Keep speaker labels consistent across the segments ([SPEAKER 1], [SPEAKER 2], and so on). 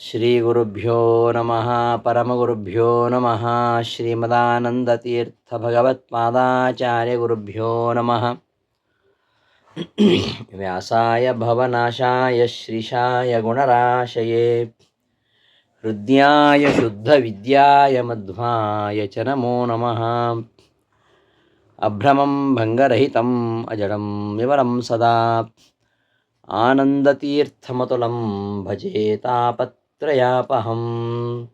[SPEAKER 1] శ్రీగురుభ్యో నమ పరమగురుభ్యో నమ శ్రీమదానందతీర్థభగవత్పాదాచార్యగురుభ్యో నమ వ్యాసాయ భవనాశాయ శ్రీషాయ గుణరాశయే హృద్యాయ శుద్ధవిద్యాయ మధ్వాయ చ నమో నమ అభ్రమం భంగరహితం అజడం వివరం సదా ఆనందతీర్థమతులం భజేతాపత్ त्रयापहं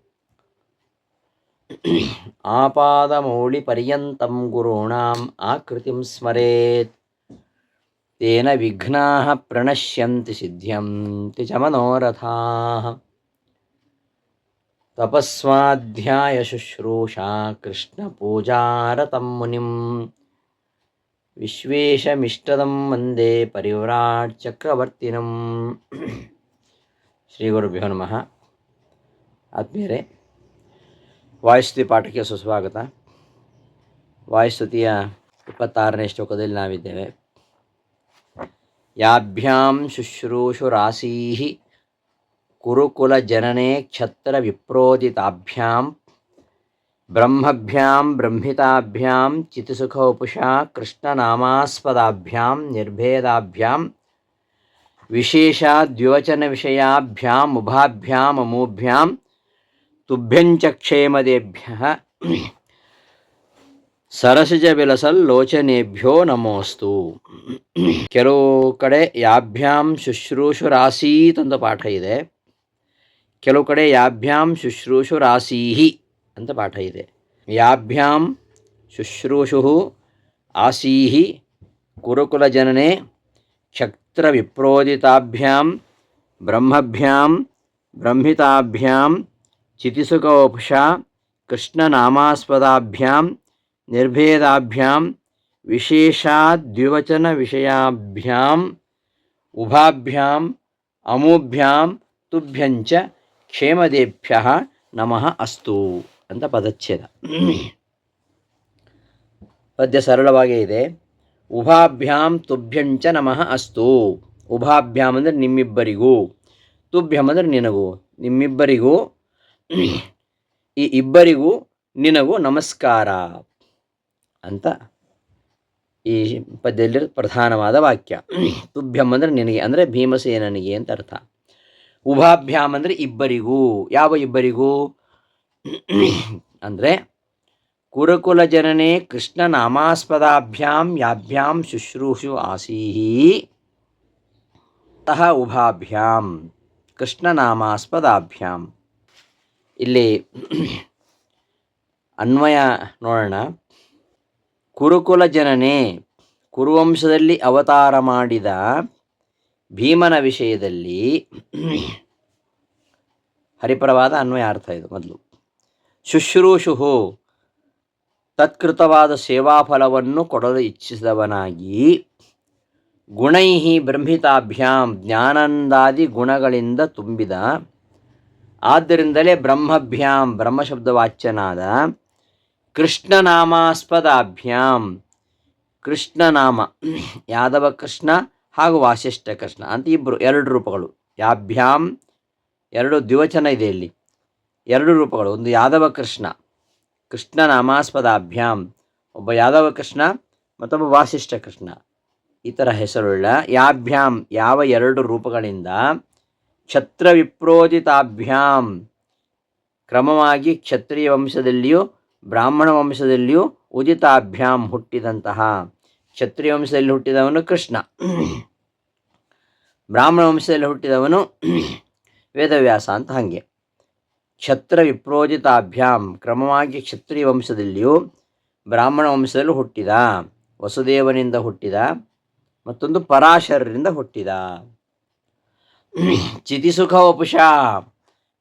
[SPEAKER 1] आपादमौलिपर्यन्तं गुरूणाम् आकृतिं स्मरेत्। तेन विघ्नाः प्रणश्यन्ति सिद्ध्यन्ति च मनोरथाः। तपस्वाध्यायशुश्रूषा कृष्णपूजारतं मुनि विश्वेशमिष्टदं वंदे परिव्राट् चक्रवर्तिनम्। श्रीगुरुभ्यो नमः। ಗುರುಭ್ಯೋ ನಮಃ ಆತ್ಮೀಯರೇ, ವಾಯುಸ್ತುತಿ ಪಾಠಕ್ಕೆ ಸುಸ್ವಾಗತ. ವಾಯುಸ್ತುತಿಯ ಇಪ್ಪತ್ತಾರನೇ ಶ್ಲೋಕದಲ್ಲಿ ನಾವಿದ್ದೇವೆ. ಯಾಭ್ಯಾಂ ಶುಶ್ರೂಷುರಾಸೀ ಕುರುಕುಲಜನನೆ ಕ್ಷತ್ರ ವಿಪ್ರೋದಿತಾಭ್ಯಾಂ ಬ್ರಹ್ಮಭ್ಯಾಂ ಬ್ರಹ್ಮಿತಾಭ್ಯಾಂ ಚಿತಿಸುಖೋಪುಷಾ ಕೃಷ್ಣನಾಮಾಸ್ಪದಾಭ್ಯಾಂ ನಿರ್ಭೇದಾಭ್ಯಾಂ ವಿಶೇಷಾದ್ಯೋಚನವಿಷಯಾಭ್ಯಾಂ ಉಭಾಭ್ಯಾಂ ಅಮೂಭ್ಯಾಂ ತುಭ್ಯಂಚ ಕ್ಷೇಮದೇಭ್ಯಃ ಸರಸಿಜ ವಿಲಸಲ್ಲೋಚನೇಭ್ಯೋ ನಮೋಸ್ತು ಕೆಲವು ಕಡೆ ಯಾಭ್ಯಾಂ ಶುಶ್ರೂಷುರಾಸೀತ್ ಅಂತ ಪಾಠ ಇದೆ ಕೆಲವು ಕಡೆ ಯಾಭ್ಯಾಂ ಶುಶ್ರೂಷುರಾಸೀಹಿ ಅಂತ ಪಾಠ ಇದೆ ಯಾಭ್ಯಾಂ ಶುಶ್ರೂಷು ಆಸೀಹಿ ಕುರುಕುಲಜನನೆ ಕ್ಷತ್ರವಿಪ್ರೋದಿತಾಭ್ಯಾಂ ಬ್ರಹ್ಮಭ್ಯಾಂ ಬ್ರಹ್ಮಿತಾಭ್ಯಾಂ ಚಿತಿಸುಖೋಪುಷಾ ಕೃಷ್ಣನಾಮಾಸ್ಪದಾಭ್ಯಾಂ ನಿರ್ಭೇದಾಭ್ಯಾಂ ವಿಶೇಷಾದ್ವಿವಚನವಿಷಯಾಭ್ಯಾಂ ಉಭಾಭ್ಯಾಂ ಅಮೂಭ್ಯಾಂ ತುಭ್ಯಂಚ ಕ್ಷೇಮದೇಭ್ಯ ನಮಃ ಅಸ್ತು ಅಂತ ಪದಚ್ಛೇದ. ಪದ್ಯ ಸರಳವಾಗೇ ಇದೆ. ಉಭಾಭ್ಯಾಂ ತುಭ್ಯಂಚ ನಮಃ ಅಸ್ತು. ಉಭಾಭ್ಯಾಂ ಅಂದರೆ ನಿಮ್ಮಿಬ್ಬರಿಗೂ. ತುಭ್ಯಂ ಅಂದರೆ ನಿನಗೂ. ನಿಮ್ಮಿಬ್ಬರಿಗೂ ಈ ಇಬ್ಬರಿಗೂ ನಿನಗೂ ನಮಸ್ಕಾರ ಅಂತ ಈ ಪದ್ಯದಲ್ಲಿ ಪ್ರಧಾನವಾದ ವಾಕ್ಯ. ತುಭ್ಯಂ ಅಂದರೆ ನಿನಗೆ, ಅಂದರೆ ಭೀಮಸೇನನಿಗೆ ಅಂತ ಅರ್ಥ. ಉಭಾಭ್ಯಾಮ್ ಅಂದರೆ ಇಬ್ಬರಿಗೂ. ಯಾವ ಇಬ್ಬರಿಗೂ? ಅಂದರೆ ಕುರುಕುಲ ಜನನೆ ಕೃಷ್ಣ ನಾಮಾಸ್ಪದಾಭ್ಯಾಂ ಯಾಭ್ಯಾಂ ಶುಶ್ರೂಷು ಆಸೀಹಿ. ತಹ ಉಭಾಭ್ಯಾಂ ಕೃಷ್ಣನಾಮಾಸ್ಪದಾಭ್ಯಾಂ ಇಲ್ಲಿ ಅನ್ವಯ ನೋಡೋಣ. ಕುರುಕುಲ ಜನನೆ, ಕುರುವಂಶದಲ್ಲಿ ಅವತಾರ ಮಾಡಿದ ಭೀಮನ ವಿಷಯದಲ್ಲಿ ಹರಿಪರವಾದ ಅನ್ವಯ ಅರ್ಥ ಇದು ಮೊದಲು. ಶುಶ್ರೂಷು ತತ್ಕೃತವಾದ ಸೇವಾಫಲವನ್ನು ಕೊಡಲು ಇಚ್ಛಿಸಿದವನಾಗಿ ಗುಣೈಹಿ ಬ್ರಹ್ಮಿತಾಭ್ಯಾಂ ಜ್ಞಾನಂದಾದಿ ಗುಣಗಳಿಂದ ತುಂಬಿದ ಆದ್ದರಿಂದಲೇ ಬ್ರಹ್ಮಭ್ಯಾಂ, ಬ್ರಹ್ಮಶಬ್ದವಾಚ್ಯನಾದ ಕೃಷ್ಣನಾಮಾಸ್ಪದಾಭ್ಯಾಂ. ಕೃಷ್ಣನಾಮ, ಯಾದವ ಕೃಷ್ಣ ಹಾಗೂ ವಾಸಿಷ್ಠ ಕೃಷ್ಣ ಅಂತ ಇಬ್ಬರು ಎರಡು ರೂಪಗಳು. ಯಾಭ್ಯಾಂ, ಎರಡು ದ್ವಿವಚನ ಇದೆ ಇಲ್ಲಿ. ಎರಡು ರೂಪಗಳು, ಒಂದು ಯಾದವ ಕೃಷ್ಣ ಕೃಷ್ಣ ನಾಮಾಸ್ಪದಾಭ್ಯಾಂ ಒಬ್ಬ ಯಾದವ ಕೃಷ್ಣ, ಮತ್ತೊಬ್ಬ ವಾಸಿಷ್ಠ ಕೃಷ್ಣ. ಈ ಥರ ಹೆಸರುಳ್ಳ ಯಾಭ್ಯಾಂ ಯಾವ ಎರಡು ರೂಪಗಳಿಂದ ಕ್ಷತ್ರ ವಿಪ್ರೋಜಿತಾಭ್ಯಾಮ್ ಕ್ರಮವಾಗಿ ಕ್ಷತ್ರಿಯ ವಂಶದಲ್ಲಿಯೂ ಬ್ರಾಹ್ಮಣ ವಂಶದಲ್ಲಿಯೂ ಉದಿತಾಭ್ಯಾಂ ಹುಟ್ಟಿದಂತಹ. ಕ್ಷತ್ರಿಯ ವಂಶದಲ್ಲಿ ಹುಟ್ಟಿದವನು ಕೃಷ್ಣ. ಬ್ರಾಹ್ಮಣ ವಂಶದಲ್ಲಿ ಹುಟ್ಟಿದವನು ವೇದವ್ಯಾಸ ಅಂತ ಹಾಗೆ. ಕ್ಷತ್ರ ವಿಪ್ರೋಜಿತಾಭ್ಯಾಂ ಕ್ರಮವಾಗಿ ಕ್ಷತ್ರಿಯ ವಂಶದಲ್ಲಿಯೂ ಬ್ರಾಹ್ಮಣ ವಂಶದಲ್ಲೂ ಹುಟ್ಟಿದ. ವಸುದೇವನಿಂದ ಹುಟ್ಟಿದ. ಮತ್ತೊಂದು ಪರಾಶರರಿಂದ ಹುಟ್ಟಿದ. ಚಿತಿಸುಖ ಉಪುಷ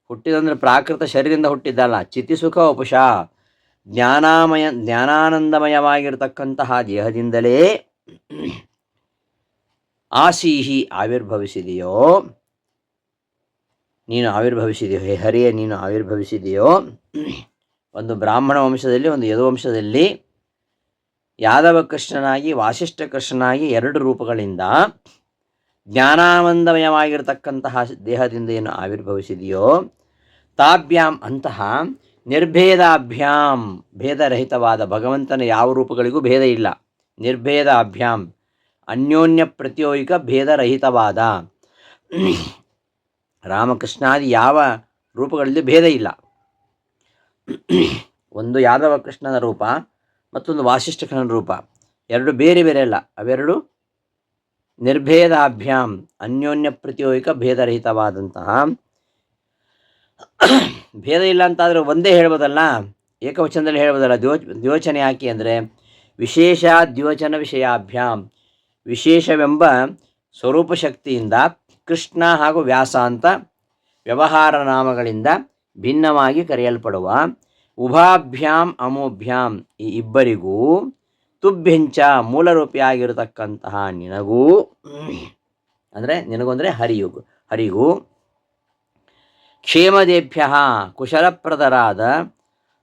[SPEAKER 1] ಹುಟ್ಟಿದಂದ್ರೆ ಪ್ರಾಕೃತ ಶರೀರದಿಂದ ಹುಟ್ಟಿದ್ದಲ್ಲ ಚಿತಿ ಸುಖ ಉಪುಷ ಜ್ಞಾನಾಮಯ, ಜ್ಞಾನಾನಂದಮಯವಾಗಿರತಕ್ಕಂತಹ ದೇಹದಿಂದಲೇ ಆಸೀಹಿ ಆವಿರ್ಭವಿಸಿದೆಯೋ, ನೀನು ಆವಿರ್ಭವಿಸಿದೆಯೋ, ಹೇ ಹರಿಯೇ, ನೀನು ಆವಿರ್ಭವಿಸಿದೆಯೋ, ಒಂದು ಬ್ರಾಹ್ಮಣ ವಂಶದಲ್ಲಿ, ಒಂದು ಯದುವಂಶದಲ್ಲಿ ಯಾದವ ಕೃಷ್ಣನಾಗಿ ವಾಸಿಷ್ಠ ಕೃಷ್ಣನಾಗಿ ಎರಡು ರೂಪಗಳಿಂದ ಜ್ಞಾನಾನಂದಮಯವಾಗಿರತಕ್ಕಂತಹ ದೇಹದಿಂದ ಏನು ಆವಿರ್ಭವಿಸಿದೆಯೋ, ತಾಭ್ಯಾಂ ಅಂತಹ ನಿರ್ಭೇದಾಭ್ಯಾಂ, ಭೇದರಹಿತವಾದ ಭಗವಂತನ ಯಾವ ರೂಪಗಳಿಗೂ ಭೇದ ಇಲ್ಲ. ನಿರ್ಭೇದಾಭ್ಯಾಂ, ಅನ್ಯೋನ್ಯ ಪ್ರತಿಯೋಗಿಕ ಭೇದರಹಿತವಾದ. ರಾಮಕೃಷ್ಣಾದಿ ಯಾವ ರೂಪಗಳಲ್ಲಿ ಭೇದ ಇಲ್ಲ. ಒಂದು ಯಾದವ ಕೃಷ್ಣನ ರೂಪ, ಮತ್ತೊಂದು ವಾಸಿಷ್ಠ ಕೃಷ್ಣನ ರೂಪ, ಎರಡು ಬೇರೆ ಬೇರೆ ಅಲ್ಲ, ಅವೆರಡು ನಿರ್ಭೇದಾಭ್ಯಾಂ ಅನ್ಯೋನ್ಯ ಪ್ರತಿಯೋಗಿಕ ಭೇದರಹಿತವಾದಂತಹ ಭೇದ ಇಲ್ಲ ಅಂತಾದರೂ ಒಂದೇ ಹೇಳ್ಬೋದಲ್ಲ? ಏಕವಚನದಲ್ಲಿ ಹೇಳ್ಬೋದಲ್ಲ? ದ್ಯೋ, ದ್ಯೋಚನೆ ಯಾಕೆ ಅಂದರೆ ವಿಶೇಷ ದ್ಯೋಚನ ವಿಷಯಾಭ್ಯಾಂ ವಿಶೇಷವೆಂಬ ಸ್ವರೂಪ ಶಕ್ತಿಯಿಂದ ಕೃಷ್ಣ ಹಾಗೂ ವ್ಯಾಸ ಅಂತ ವ್ಯವಹಾರ ನಾಮಗಳಿಂದ ಭಿನ್ನವಾಗಿ ಕರೆಯಲ್ಪಡುವ ಉಭಾಭ್ಯಾಂ ಅಮೋಭ್ಯಾಂ ಈ ಇಬ್ಬರಿಗೂ ತುಭ್ಯಂಚ ಮೂಲರೂಪಿಯಾಗಿರತಕ್ಕಂತಹ ನಿನಗೂ, ಅಂದರೆ ನಿನಗೂ ಅಂದರೆ ಹರಿಯುಗು, ಹರಿಗೂ. ಕ್ಷೇಮದೇಭ್ಯ, ಕುಶಲಪ್ರದರಾದ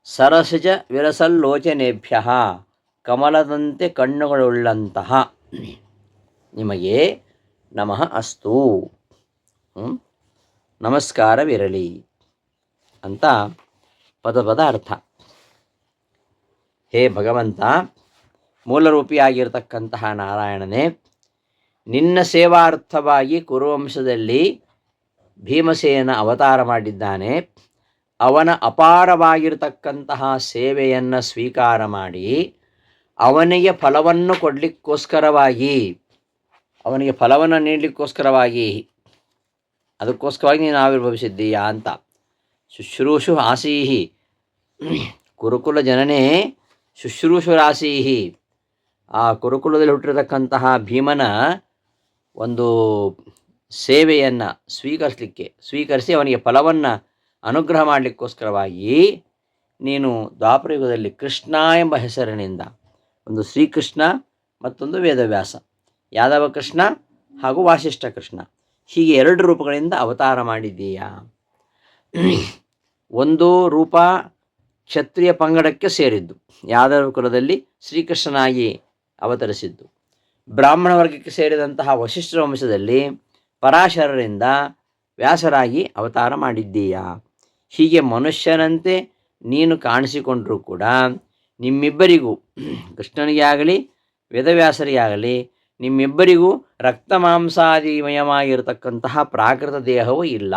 [SPEAKER 1] ಸರಸಜ ವಿರಸಲ್ಲೋಚನೆಭ್ಯ, ಕಮಲದಂತೆ ಕಣ್ಣುಗಳುಳ್ಳಂತಹ. ನಿಮಗೆ ನಮಃ ಅಸ್ತು. ನಮಸ್ಕಾರ ನಮಸ್ಕಾರವಿರಲಿ ಅಂತ ಪದ ಪದ ಅರ್ಥ. ಹೇ ಭಗವಂತ ಮೂಲರೂಪಿಯಾಗಿರ್ತಕ್ಕಂತಹ ನಾರಾಯಣನೇ, ನಿನ್ನ ಸೇವಾರ್ಥವಾಗಿ ಕುರುವಂಶದಲ್ಲಿ ಭೀಮಸೇನ ಅವತಾರ ಮಾಡಿದ್ದಾನೆ. ಅವನ ಅಪಾರವಾಗಿರತಕ್ಕಂತಹ ಸೇವೆಯನ್ನು ಸ್ವೀಕಾರ ಮಾಡಿ, ಅವನಿಗೆ ಫಲವನ್ನು ಕೊಡಲಿಕ್ಕೋಸ್ಕರವಾಗಿ, ಅವನಿಗೆ ಫಲವನ್ನು ನೀಡಲಿಕ್ಕೋಸ್ಕರವಾಗಿ, ಅದಕ್ಕೋಸ್ಕರವಾಗಿ ನೀನು ಆವಿರ್ಭವಿಸಿದ್ದೀಯಾ ಅಂತ ಶುಶ್ರೂಷು ಆಸೀಹಿ ಕುರುಕುಲ ಜನನೇ ಶುಶ್ರೂಷುರಾಸೀಹಿ ಆ ಕುರುಕುಲದಲ್ಲಿ ಹುಟ್ಟಿರತಕ್ಕಂತಹ ಭೀಮನ ಒಂದು ಸೇವೆಯನ್ನು ಸ್ವೀಕರಿಸಲಿಕ್ಕೆ, ಸ್ವೀಕರಿಸಿ ಅವನಿಗೆ ಫಲವನ್ನು ಅನುಗ್ರಹ ಮಾಡಲಿಕ್ಕೋಸ್ಕರವಾಗಿ ನೀನು ದ್ವಾಪರಯುಗದಲ್ಲಿ ಕೃಷ್ಣ ಎಂಬ ಹೆಸರಿನಿಂದ ಒಂದು ಶ್ರೀಕೃಷ್ಣ ಮತ್ತೊಂದು ವೇದವ್ಯಾಸ. ಯಾದವ ಕೃಷ್ಣ ಹಾಗೂ ವಾಸಿಷ್ಠ ಕೃಷ್ಣ. ಹೀಗೆ ಎರಡು ರೂಪಗಳಿಂದ ಅವತಾರ ಮಾಡಿದ್ದೀಯಾ? ಒಂದು ರೂಪ ಕ್ಷತ್ರಿಯ ಪಂಗಡಕ್ಕೆ ಸೇರಿದ್ದು. ಯಾದವ ಕುಲದಲ್ಲಿ ಶ್ರೀಕೃಷ್ಣನಾಗಿ ಅವತರಿಸಿದ್ದು. ಬ್ರಾಹ್ಮಣ ವರ್ಗಕ್ಕೆ ಸೇರಿದಂತಹ ವಶಿಷ್ಠ ವಂಶದಲ್ಲಿ ಪರಾಶರರಿಂದ ವ್ಯಾಸರಾಗಿ ಅವತಾರ ಮಾಡಿದ್ದೀಯಾ? ಹೀಗೆ ಮನುಷ್ಯನಂತೆ ನೀನು ಕಾಣಿಸಿಕೊಂಡರೂ ಕೂಡ ನಿಮ್ಮಿಬ್ಬರಿಗೂ ಕೃಷ್ಣನಿಗೆ ಆಗಲಿ ವೇದವ್ಯಾಸರಿಗೆ ಆಗಲಿ ನಿಮ್ಮಿಬ್ಬರಿಗೂ ರಕ್ತ ಮಾಂಸಾದಿಮಯವಾಗಿರತಕ್ಕಂತಹ ಪ್ರಾಕೃತ ದೇಹವೂ ಇಲ್ಲ.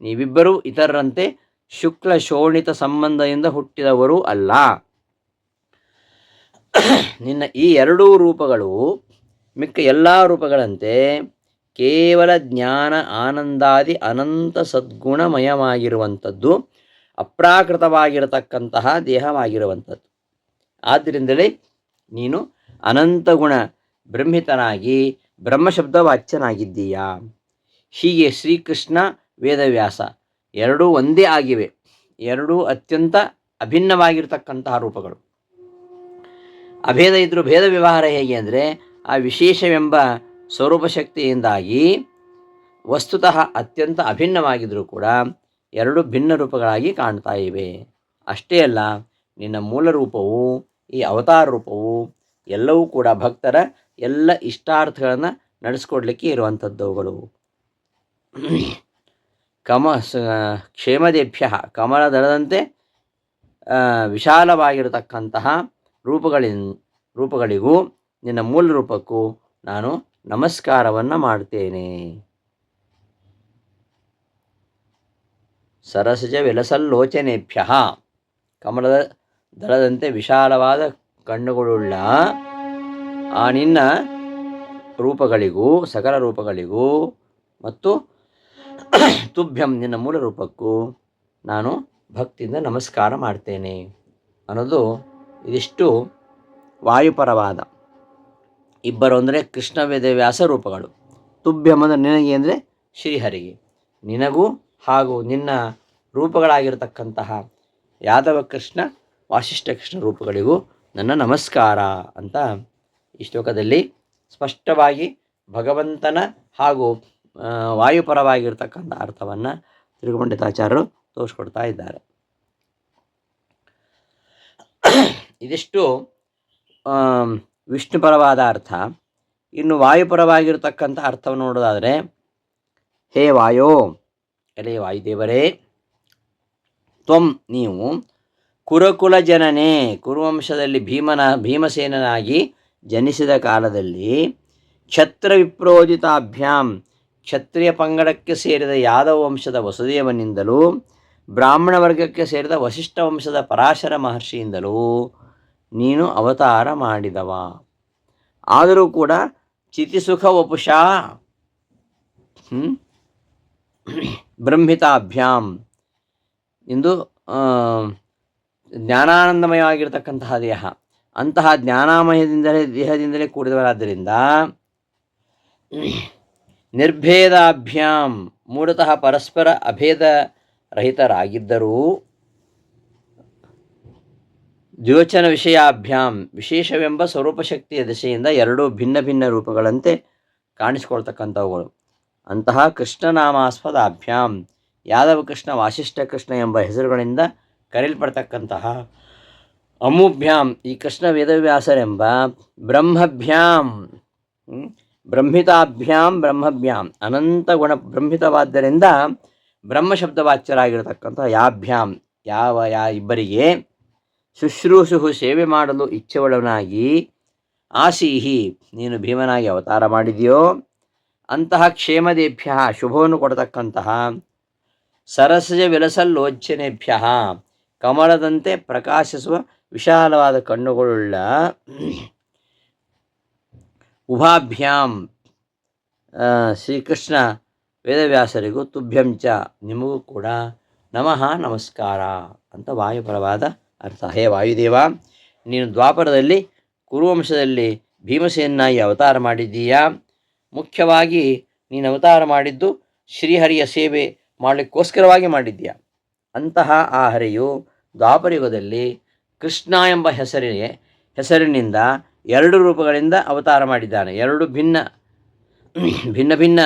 [SPEAKER 1] ನೀವಿಬ್ಬರೂ ಇತರರಂತೆ ಶುಕ್ಲ ಶೋಣಿತ ಸಂಬಂಧದಿಂದ ಹುಟ್ಟಿದವರೂ ಅಲ್ಲ. ನಿನ್ನ ಈ ಎರಡೂ ರೂಪಗಳು ಮಿಕ್ಕ ಎಲ್ಲ ರೂಪಗಳಂತೆ ಕೇವಲ ಜ್ಞಾನ ಆನಂದಾದಿ ಅನಂತ ಸದ್ಗುಣಮಯವಾಗಿರುವಂಥದ್ದು, ಅಪ್ರಾಕೃತವಾಗಿರತಕ್ಕಂತಹ ದೇಹವಾಗಿರುವಂಥದ್ದು. ಆದ್ದರಿಂದಲೇ ನೀನು ಅನಂತ ಗುಣ ಬ್ರಹ್ಮಿತನಾಗಿ ಬ್ರಹ್ಮಶಬ್ದ ವಾಚ್ಯನಾಗಿದ್ದೀಯಾ ಹೀಗೆ ಶ್ರೀಕೃಷ್ಣ, ವೇದವ್ಯಾಸ ಎರಡೂ ಒಂದೇ ಆಗಿವೆ. ಎರಡೂ ಅತ್ಯಂತ ಅಭಿನ್ನವಾಗಿರತಕ್ಕಂತಹ ರೂಪಗಳು. ಅಭೇದ ಇದ್ದರೂ ಭೇದ ವ್ಯವಹಾರ ಹೇಗೆ ಅಂದರೆ ಆ ವಿಶೇಷವೆಂಬ ಸ್ವರೂಪ ಶಕ್ತಿಯಿಂದಾಗಿ ವಸ್ತುತಃ ಅತ್ಯಂತ ಅಭಿನ್ನವಾಗಿದ್ದರೂ ಕೂಡ ಎರಡು ಭಿನ್ನ ರೂಪಗಳಾಗಿ ಕಾಣ್ತಾ ಇವೆ. ಅಷ್ಟೇ ಅಲ್ಲ, ನಿನ್ನ ಮೂಲ ರೂಪವು, ಈ ಅವತಾರ ರೂಪವು ಎಲ್ಲವೂ ಕೂಡ ಭಕ್ತರ ಎಲ್ಲ ಇಷ್ಟಾರ್ಥಗಳನ್ನು ನಡೆಸ್ಕೊಡ್ಲಿಕ್ಕೆ ಇರುವಂಥದ್ದವುಗಳು. ಕಮ ಕ್ಷೇಮದೇಭ್ಯ ಕಮಲದಳದಂತೆ ವಿಶಾಲವಾಗಿರತಕ್ಕಂತಹ ರೂಪಗಳಿನ್, ರೂಪಗಳಿಗೂ ನಿನ್ನ ಮೂಲ ರೂಪಕ್ಕೂ ನಾನು ನಮಸ್ಕಾರವನ್ನು ಮಾಡ್ತೇನೆ. ಸರಸಜ ವಿಲಸಲ್ಲೋಚನೆಭ್ಯ ಕಮಲದ ದಳದಂತೆ ವಿಶಾಲವಾದ ಕಣ್ಣುಗಳುಳ್ಳ ಆ ನಿನ್ನ ರೂಪಗಳಿಗೂ, ಸಕಲ ರೂಪಗಳಿಗೂ ಮತ್ತು ತುಭ್ಯಂ ನಿನ್ನ ಮೂಲ ರೂಪಕ್ಕೂ ನಾನು ಭಕ್ತಿಯಿಂದ ನಮಸ್ಕಾರ ಮಾಡ್ತೇನೆ. ಅನ್ನೋದು ಇದಿಷ್ಟು ವಾಯುಪರವಾದ. ಇಬ್ಬರು ಅಂದರೆ ಕೃಷ್ಣ ವೇದವ್ಯಾಸ ರೂಪಗಳು. ತುಭ್ಯಂ ಅಂದರೆ ನಿನಗೆ ಅಂದರೆ ಶ್ರೀಹರಿಗೆ. ನಿನಗೂ ಹಾಗೂ ನಿನ್ನ ರೂಪಗಳಾಗಿರತಕ್ಕಂತಹ ಯಾದವ ಕೃಷ್ಣ, ವಾಸಿಷ್ಠ ಕೃಷ್ಣ ರೂಪಗಳಿಗೂ ನನ್ನ ನಮಸ್ಕಾರ ಅಂತ ಈ ಶ್ಲೋಕದಲ್ಲಿ ಸ್ಪಷ್ಟವಾಗಿ ಭಗವಂತನ ಹಾಗೂ ವಾಯುಪರವಾಗಿರ್ತಕ್ಕಂಥ ಅರ್ಥವನ್ನು ತಿರುಗುಪಂಡಿತಾಚಾರ್ಯರು ತೋರಿಸ್ಕೊಡ್ತಾ ಇದ್ದಾರೆ. ಇದಿಷ್ಟು ವಿಷ್ಣುಪರವಾದ ಅರ್ಥ. ಇನ್ನು ವಾಯುಪರವಾಗಿರತಕ್ಕಂಥ ಅರ್ಥವನ್ನು ನೋಡೋದಾದರೆ, ಹೇ ವಾಯೋ, ಎಲೆ ವಾಯುದೇವರೇ, ತ್ವಂ ನೀವು ಕುರುಕುಲ ಜನನೇ, ಕುರುವಂಶದಲ್ಲಿ ಭೀಮನ, ಭೀಮಸೇನನಾಗಿ ಜನಿಸಿದ ಕಾಲದಲ್ಲಿ ಕ್ಷತ್ರ ವಿಪ್ರೋದಿತಾಭ್ಯಾಂ ಕ್ಷತ್ರಿಯ ಪಂಗಡಕ್ಕೆ ಸೇರಿದ ಯಾದವ ವಂಶದ ವಸುದೇವನಿಂದಲೂ, ಬ್ರಾಹ್ಮಣ ವರ್ಗಕ್ಕೆ ಸೇರಿದ ವಶಿಷ್ಠ ವಂಶದ ಪರಾಶರ ಮಹರ್ಷಿಯಿಂದಲೂ ನೀನು ಅವತಾರ ಮಾಡಿದವ. ಆದರೂ ಕೂಡ ಚಿತಿಸುಖ ವಪುಷ ಬ್ರಹ್ಮಿತಾಭ್ಯಾಂ ಆ, ಜ್ಞಾನಾನಂದಮಯವಾಗಿರ್ತಕ್ಕಂತಹ ದೇಹ. ಅಂತಹ ಜ್ಞಾನಾಮಯದಿಂದಲೇ ದೇಹದಿಂದಲೇ ಕೂಡಿದವರಾದ್ದರಿಂದ ನಿರ್ಭೇದಾಭ್ಯಾಂ ಮೂಲತಃ ಪರಸ್ಪರ ಅಭೇದ ರಹಿತರಾಗಿದ್ದರೂ ದ್ಯೋಚನ ವಿಷಯಾಭ್ಯಾಮ್ ವಿಶೇಷವೆಂಬ ಸ್ವರೂಪಶಕ್ತಿಯ ದಿಶೆಯಿಂದ ಎರಡೂ ಭಿನ್ನ ಭಿನ್ನ ರೂಪಗಳಂತೆ ಕಾಣಿಸಿಕೊಳ್ತಕ್ಕಂಥವುಗಳು. ಅಂತಹ ಕೃಷ್ಣನಾಮಾಸ್ಪದಾಭ್ಯಾಂ, ಯಾದವ ಕೃಷ್ಣ, ವಾಸಿಷ್ಠ ಕೃಷ್ಣ ಎಂಬ ಹೆಸರುಗಳಿಂದ ಕರೆಯಲ್ಪಡ್ತಕ್ಕಂತಹ ಅಮುಭ್ಯಾಮ್ ಈ ಕೃಷ್ಣ ವೇದವ್ಯಾಸರೆಂಬ ಬ್ರಹ್ಮಭ್ಯಾಮ್ ಬ್ರಹ್ಮಿತಾಭ್ಯಾಮ್ ಬ್ರಹ್ಮಭ್ಯಾಮ್ ಬ್ರಹ್ಮಭ್ಯಾಂ, ಅನಂತ ಗುಣ ಬ್ರಹ್ಮಿತವಾದ್ದರಿಂದ ಬ್ರಹ್ಮ ವಾಚ್ಯರಾಗಿರತಕ್ಕಂಥ ಯಾಭ್ಯಾಂ, ಯಾವ, ಯಾ ಇಬ್ಬರಿಗೆ ಶುಶ್ರೂಷು ಸೇವೆ ಮಾಡಲು ಇಚ್ಛೆವಳವನಾಗಿ ಆಸೀಹಿ ನೀನು ಭೀಮನಾಗಿ ಅವತಾರ ಮಾಡಿದೆಯೋ? ಅಂತಹ ಕ್ಷೇಮದೇಭ್ಯ ಶುಭವನ್ನು ಕೊಡತಕ್ಕಂತಹ ಸರಸಜ ವಿಲಸಲ್ಲೋಚನೆಭ್ಯ ಕಮಲದಂತೆ ಪ್ರಕಾಶಿಸುವ ವಿಶಾಲವಾದ ಕಣ್ಣುಗಳುಳ್ಳ ಉಭಾಭ್ಯಾಂ ಶ್ರೀಕೃಷ್ಣ ವೇದವ್ಯಾಸರಿಗೂ ತುಭ್ಯಂಚ ನಿಮಗೂ ಕೂಡ ನಮಃ ನಮಸ್ಕಾರ ಅಂತ ವಾಯುಪರವಾದ ಅರ್ಥ. ಹೇ ವಾಯುದೇವ, ನೀನು ದ್ವಾಪರದಲ್ಲಿ, ಕುರುವಂಶದಲ್ಲಿ ಭೀಮಸೇನಾಗಿ ಅವತಾರ ಮಾಡಿದ್ದೀಯಾ? ಮುಖ್ಯವಾಗಿ ನೀನು ಅವತಾರ ಮಾಡಿದ್ದು ಶ್ರೀಹರಿಯ ಸೇವೆ ಮಾಡಲಿಕ್ಕೋಸ್ಕರವಾಗಿ ಮಾಡಿದ್ದೀಯಾ? ಅಂತಹ ಆ ಹರಿಯು ದ್ವಾಪರಯುಗದಲ್ಲಿ ಕೃಷ್ಣ ಎಂಬ ಹೆಸರಿಗೆ ಹೆಸರಿನಿಂದ ಎರಡು ರೂಪಗಳಿಂದ ಅವತಾರ ಮಾಡಿದ್ದಾನೆ. ಎರಡು ಭಿನ್ನ ಭಿನ್ನ ಭಿನ್ನ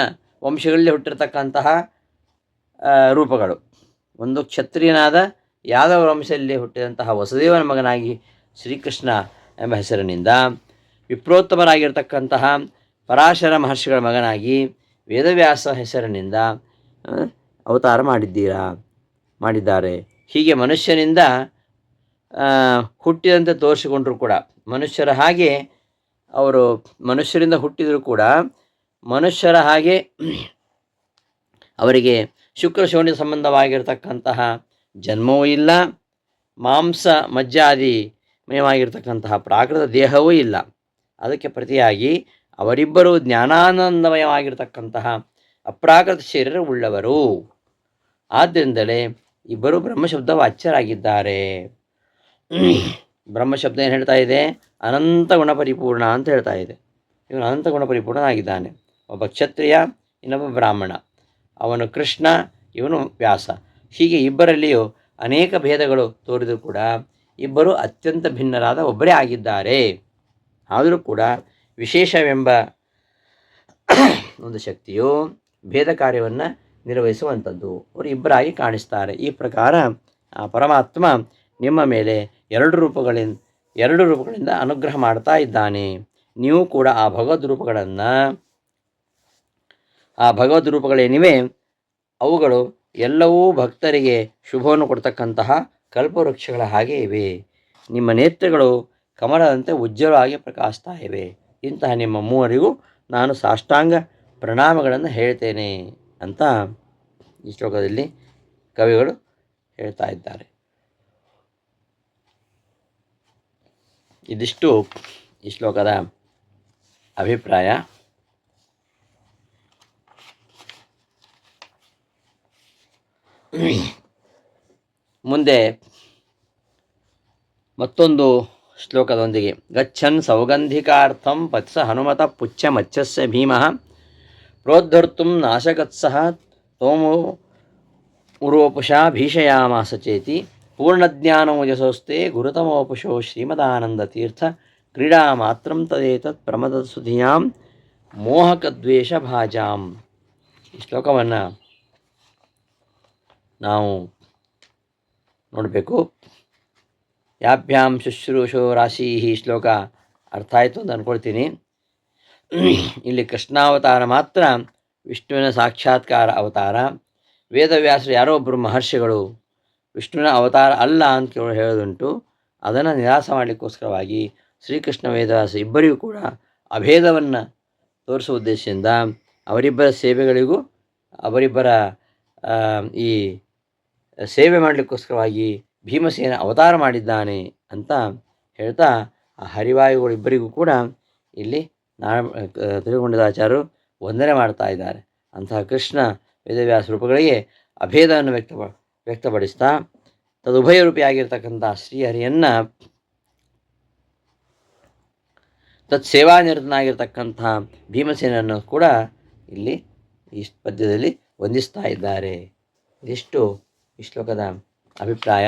[SPEAKER 1] ವಂಶಗಳಲ್ಲಿ ಹುಟ್ಟಿರ್ತಕ್ಕಂತಹ ರೂಪಗಳು. ಒಂದು ಕ್ಷತ್ರಿಯನಾದ ಯಾದವ ವಂಶದಲ್ಲಿ ಹುಟ್ಟಿದಂತಹ ವಸುದೇವನ ಮಗನಾಗಿ ಶ್ರೀಕೃಷ್ಣ ಎಂಬ ಹೆಸರಿನಿಂದ ವಿಪ್ರೋತ್ತಮರಾಗಿರ್ತಕ್ಕಂತಹ ಪರಾಶರ ಮಹರ್ಷಿಗಳ ಮಗನಾಗಿ ವೇದವ್ಯಾಸ ಹೆಸರಿನಿಂದ ಅವತಾರ ಮಾಡಿದ್ದೀರಾ, ಮಾಡಿದ್ದಾರೆ. ಹೀಗೆ ಮನುಷ್ಯನಿಂದ ಹುಟ್ಟಿದಂತೆ ತೋರಿಸಿಕೊಂಡರೂ ಕೂಡ. ಮನುಷ್ಯರ ಹಾಗೆ ಅವರು ಮನುಷ್ಯರಿಂದ ಹುಟ್ಟಿದರೂ ಕೂಡ ಮನುಷ್ಯರ ಹಾಗೆ ಅವರಿಗೆ ಶುಕ್ರ ಶೋಣಿ ಸಂಬಂಧವಾಗಿರ್ತಕ್ಕಂತಹ ಜನ್ಮವೂ ಇಲ್ಲ, ಮಾಂಸ ಮಜ್ಜಾದಿ ಮಯವಾಗಿರ್ತಕ್ಕಂತಹ ಪ್ರಾಕೃತ ದೇಹವೂ ಇಲ್ಲ. ಅದಕ್ಕೆ ಪ್ರತಿಯಾಗಿ ಅವರಿಬ್ಬರು ಜ್ಞಾನಾನಂದಮಯವಾಗಿರ್ತಕ್ಕಂತಹ ಅಪ್ರಾಕೃತ ಶರೀರ ಉಳ್ಳವರು. ಆದ್ದರಿಂದಲೇ ಇಬ್ಬರು ಬ್ರಹ್ಮಶಬ್ದ ವಾಚ್ಯರಾಗಿದ್ದಾರೆ ಬ್ರಹ್ಮಶಬ್ದ ಏನು ಹೇಳ್ತಾ ಇದೆ? ಅನಂತ ಗುಣಪರಿಪೂರ್ಣ ಅಂತ ಹೇಳ್ತಾ ಇದೆ. ಇವನು ಅನಂತ ಗುಣಪರಿಪೂರ್ಣನಾಗಿದ್ದಾನೆ. ಒಬ್ಬ ಕ್ಷತ್ರಿಯ, ಇನ್ನೊಬ್ಬ ಬ್ರಾಹ್ಮಣ. ಅವನು ಕೃಷ್ಣ, ಇವನು ವ್ಯಾಸ. ಹೀಗೆ ಇಬ್ಬರಲ್ಲಿಯೂ ಅನೇಕ ಭೇದಗಳು ತೋರಿದರೂ ಕೂಡ ಇಬ್ಬರು ಅತ್ಯಂತ ಭಿನ್ನರಾದ ಒಬ್ಬರೇ ಆಗಿದ್ದಾರೆ. ಆದರೂ ಕೂಡ ವಿಶೇಷವೆಂಬ ಒಂದು ಶಕ್ತಿಯು ಭೇದ ಕಾರ್ಯವನ್ನು ನಿರ್ವಹಿಸುವಂಥದ್ದು. ಅವರು ಇಬ್ಬರಾಗಿ ಕಾಣಿಸ್ತಾರೆ. ಈ ಪ್ರಕಾರ ಆ ಪರಮಾತ್ಮ ನಿಮ್ಮ ಮೇಲೆ ಎರಡು ರೂಪಗಳಿಂದ ಎರಡು ರೂಪಗಳಿಂದ ಅನುಗ್ರಹ ಮಾಡ್ತಾ ಇದ್ದಾನೆ. ನೀವು ಕೂಡ ಆ ಭಗವದ್ ರೂಪಗಳನ್ನು, ಆ ಭಗವದ್ ರೂಪಗಳೇನಿವೆ, ಅವುಗಳು ಎಲ್ಲವೂ ಭಕ್ತರಿಗೆ ಶುಭವನ್ನು ಕೊಡ್ತಕ್ಕಂತಹ ಕಲ್ಪವೃಕ್ಷಗಳ ಹಾಗೆ ಇವೆ. ನಿಮ್ಮ ನೇತ್ರಗಳು ಕಮಲದಂತೆ ಉಜ್ವಲವಾಗಿ ಪ್ರಕಾಶಿಸ್ತಾ ಇವೆ. ಇಂತಹ ನಿಮ್ಮ ಮೂವರಿಗೂ ನಾನು ಸಾಷ್ಟಾಂಗ ಪ್ರಣಾಮಗಳನ್ನು ಹೇಳ್ತೇನೆ ಅಂತ ಈ ಶ್ಲೋಕದಲ್ಲಿ ಕವಿಗಳು ಹೇಳ್ತಾ ಇದ್ದಾರೆ. ಇದಿಷ್ಟು ಈ ಶ್ಲೋಕದ ಅಭಿಪ್ರಾಯ. ಮುಂದೆ ಮತ್ತೊಂದು ಶ್ಲೋಕದೊಂದಿಗೆ. ಗಚ್ಚನ್ ಸೌಗಂಧಿಕಾರ್ಥಂ ಪತ್ಸ ಹನುಮತ ಪುಚ್ಚ ಮಚ್ಚಸ್ಯ ಭೀಮಃ. ಪ್ರೋದ್ಧರ್ತು ನಾಶಕತ್ಸಹ ತೋಮೋ ಉರೋಪುಷಾ ಭೀಷಯಾಮಾಸ ಚೇತಿ. ಪೂರ್ಣಜ್ಞಾನಮುಜಸೋಸ್ತೆ ಗುರುತಮೋಪುಷೋ ಶ್ರೀಮದಾನಂದತೀರ್ಥ ಕ್ರೀಡಾ ಮಾತ್ರಂ ತದೇತತ್ ಪ್ರಮದ ಸುಧಿಯಾಂ ಮೋಹಕದ್ವೇಷ ಭಾಜಾಂ. ಈ ಶ್ಲೋಕವನ್ನು ನಾವು ನೋಡಬೇಕು. ಯಾಭ್ಯಾಂ ಶುಶ್ರೂಷೋ ರಾಶಿ ಈ ಶ್ಲೋಕ ಅರ್ಥ ಆಯಿತು ಅಂತ ಅಂದ್ಕೊಳ್ತೀನಿ ಇಲ್ಲಿ ಕೃಷ್ಣಾವತಾರ ಮಾತ್ರ ವಿಷ್ಣುವಿನ ಸಾಕ್ಷಾತ್ಕಾರ ಅವತಾರ. ವೇದವ್ಯಾಸರು ಯಾರೋ ಒಬ್ಬರು ಮಹರ್ಷಿಗಳು ವಿಷ್ಣುವಿನ ಅವತಾರ ಅಲ್ಲ ಅಂತ ಹೇಳೋದುಂಟು ಅದನ್ನು ನಿರಾಸ ಮಾಡಲಿಕ್ಕೋಸ್ಕರವಾಗಿ ಶ್ರೀಕೃಷ್ಣ ವೇದವ್ಯಾಸ ಇಬ್ಬರಿಗೂ ಕೂಡ ಅಭೇದವನ್ನು ತೋರಿಸುವ ಉದ್ದೇಶದಿಂದ ಅವರಿಬ್ಬರ ಸೇವೆಗಳಿಗೂ ಅವರಿಬ್ಬರ ಈ ಸೇವೆ ಮಾಡಲಿಕ್ಕೋಸ್ಕರವಾಗಿ ಭೀಮಸೇನ ಅವತಾರ ಮಾಡಿದ್ದಾನೆ ಅಂತ ಹೇಳ್ತಾ ಆ ಹರಿವಾಯುಗಳಿಬ್ಬರಿಗೂ ಕೂಡ ಇಲ್ಲಿ ನಾ ತಿರುಗೊಂಡದಾಚಾರ್ಯರು ವಂದನೆ ಮಾಡ್ತಾ ಇದ್ದಾರೆ. ಅಂತಹ ಕೃಷ್ಣ ವೇದವ್ಯಾಸ ರೂಪಗಳಿಗೆ ಅಭೇದವನ್ನು ವ್ಯಕ್ತ, ವ್ಯಕ್ತಪಡಿಸ್ತಾ ತದುಭಯ ರೂಪಿಯಾಗಿರ್ತಕ್ಕಂಥ ಶ್ರೀಹರಿಯನ್ನು ತತ್ ಸೇವಾನಿರತನಾಗಿರ್ತಕ್ಕಂಥ ಭೀಮಸೇನನ್ನು ಕೂಡ ಇಲ್ಲಿ ಈ ಪದ್ಯದಲ್ಲಿ ವಂದಿಸ್ತಾ ಇದ್ದಾರೆ. ಇದಿಷ್ಟು ಈ ಶ್ಲೋಕದ ಅಭಿಪ್ರಾಯ